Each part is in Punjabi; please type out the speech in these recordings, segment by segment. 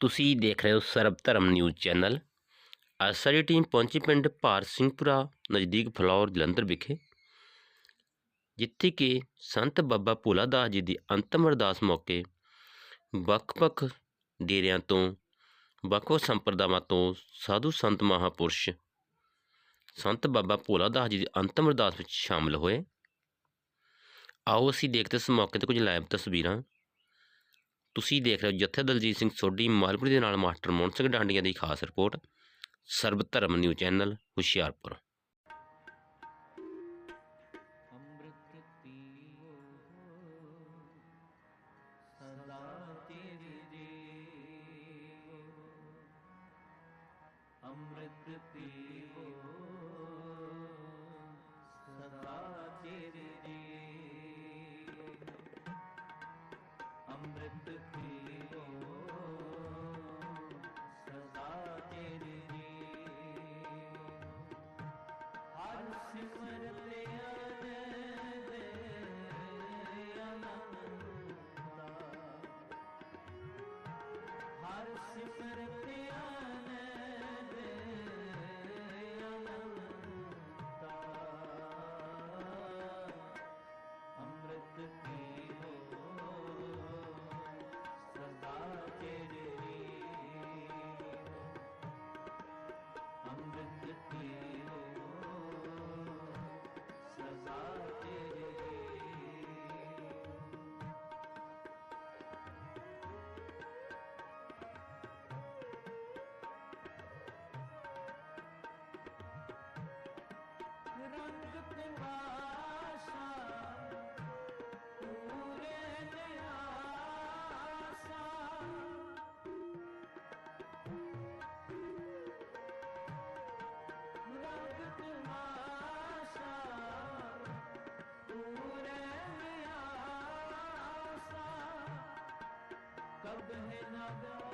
ਤੁਸੀਂ ਦੇਖ ਰਹੇ ਹੋ ਸਰਬ ਧਰਮ ਨਿਊਜ਼ ਚੈਨਲ। ਅੱਜ ਸਾਡੀ ਟੀਮ ਪਹੁੰਚੀ ਪਿੰਡ ਭਾਰ ਸਿੰਘਪੁਰਾ, ਨਜ਼ਦੀਕ ਫਲੌਰ, ਜਲੰਧਰ ਵਿਖੇ। ਜਿੱਥੇ ਕਿ ਸੰਤ ਬਾਬਾ ਭੋਲਾ ਦਾਸ ਜੀ ਦੀ ਅੰਤਮ ਅਰਦਾਸ ਮੌਕੇ ਵੱਖ-ਵੱਖ ਡੇਰਿਆਂ ਤੋਂ, ਵੱਖ-ਵੱਖ ਸੰਪਰਦਾਵਾਂ ਤੋਂ ਸਾਧੂ ਸੰਤ ਮਹਾਪੁਰਸ਼ ਸੰਤ ਬਾਬਾ ਭੋਲਾ ਦਾਸ ਜੀ ਦੀ ਅੰਤਮ ਅਰਦਾਸ ਵਿੱਚ ਸ਼ਾਮਲ ਹੋਏ। ਆਓ ਅਸੀਂ ਦੇਖਦੇ ਇਸ ਮੌਕੇ ਤੇ ਕੁਝ ਲਾਈਵ ਤਸਵੀਰਾਂ। ਤੁਸੀਂ ਦੇਖ ਰਹੇ ਹੋ ਜੱਥੇ ਦਲਜੀਤ ਸਿੰਘ ਸੋਢੀ, ਮਾਲਪੁਰੀ ਦੇ ਨਾਲ ਮਾਸਟਰ ਮੋਹਨ ਸਿੰਘ ਡਾਂਡੀਆਂ ਦੀ ਖਾਸ ਰਿਪੋਰਟ ਸਰਬ ਧਰਮ ਨਿਊ ਚੈਨਲ, ਹੁਸ਼ਿਆਰਪੁਰ। ਅੰਮ੍ਰਿਤ ਪੀਓ, ਸਦਾ ਤੇਰੇ ਜੀਵੋ ਅੰਮ੍ਰਿਤ ਕਬ ਹੈ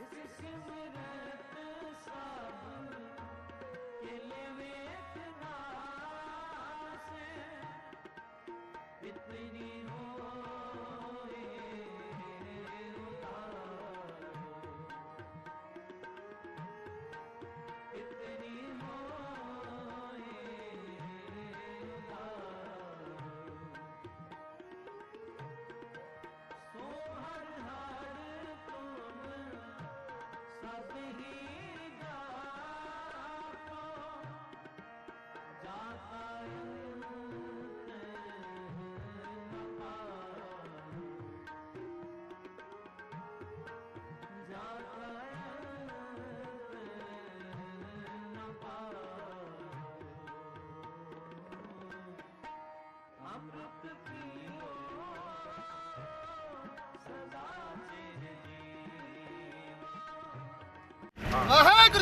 जिसमें रहता साबुन केले में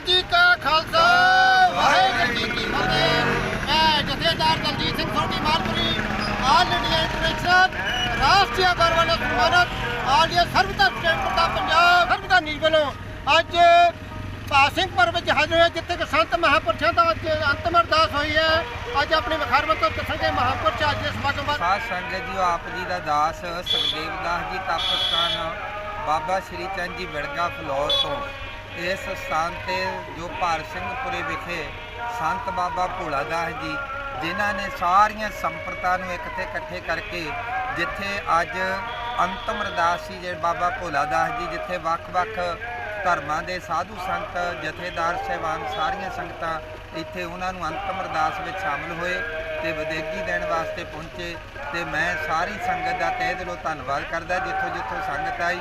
ਜੀ ਕਾ ਖਾਲਸਾ। ਵਾਹਿਗੁਰੂ ਜੀ ਕੀ ਫਤਿਹ। ਮੈਂ ਜਥੇਦਾਰ Daljit Singh Sodhi Malpuri, all India international, ਰਾਸ਼ਟਰੀ ਅਗਰ ਵੱਲੋਂ ਆਲ ਇੰਡੀਆ ਸਰਬਤਾ ਸਟੇਟ ਦਾ ਪੰਜਾਬ ਸਰਬਤਾ ਨਿਊਜ਼ ਵੱਲੋਂ ਅੱਜ ਪਾਸਿੰਗਪੁਰ ਵਿੱਚ ਹਾਜ਼ਰ ਹੋਇਆ, ਜਿੱਥੇ ਕਿ ਸੰਤ ਮਹਾਪੁਰਸ਼ਾਂ ਦਾ ਅੱਜ ਅੰਤਮ ਅਰਦਾਸ ਹੋਈ ਹੈ। ਅੱਜ ਆਪਣੇ ਮੁਖਾਰਬਤ ਤੋਂ ਦੱਸਣਗੇ ਮਹਾਪੁਰਸ਼ ਅੱਜ ਇਸ ਸਮਾਗਮ ਬਾਰੇ ਸਾਧ ਸੰਗਤ ਜੀ ਆਪ ਜੀ ਦਾ ਦਾਸ, ਸੁਖਦੇਵ ਦਾਸ ਜੀ, ਤਪ ਬਾਬਾ ਸ਼੍ਰੀ ਚੰਦ ਜੀ ਵਿੜਗਾ ਫਲੌਰ ਤੋਂ। ਇਸ ਸਥਾਨ ਤੇ ਜੋ ਭਾਰ ਸਿੰਘਪੁਰੇ ਵਿਖੇ ਸੰਤ ਬਾਬਾ ਭੋਲਾ ਦਾਸ ਜੀ, ਜਿਨ੍ਹਾਂ ਨੇ ਸਾਰੀਆਂ ਸੰਪਰਤਾ ਨੂੰ ਇੱਕ ਤੇ ਇਕੱਠੇ ਕਰਕੇ ਜਿੱਥੇ ਅੱਜ ਅੰਤਮ ਅਰਦਾਸ ਸੀ ਜਿਹੜੇ ਬਾਬਾ ਭੋਲਾ ਦਾਸ ਜੀ, ਜਿੱਥੇ ਵੱਖ-ਵੱਖ ਧਰਮਾਂ ਦੇ ਸਾਧੂ ਸੰਤ, ਜਥੇਦਾਰ ਸਹਿਬਾਨ ਸਾਰੀਆਂ ਸੰਗਤਾਂ ਇੱਥੇ ਉਹਨਾਂ ਨੂੰ ਅੰਤਮ ਅਰਦਾਸ ਵਿੱਚ ਸ਼ਾਮਲ ਹੋਏ ਤੇ ਵਿਦੇਗੀ ਦੇਣ ਵਾਸਤੇ ਪਹੁੰਚੇ ਤੇ ਮੈਂ ਸਾਰੀ ਸੰਗਤ ਦਾ ਤਹਿ ਦਿਲੋਂ ਧੰਨਵਾਦ ਕਰਦਾ ਜਿੱਥੋਂ ਜਿੱਥੋਂ ਸੰਗਤ ਆਈ।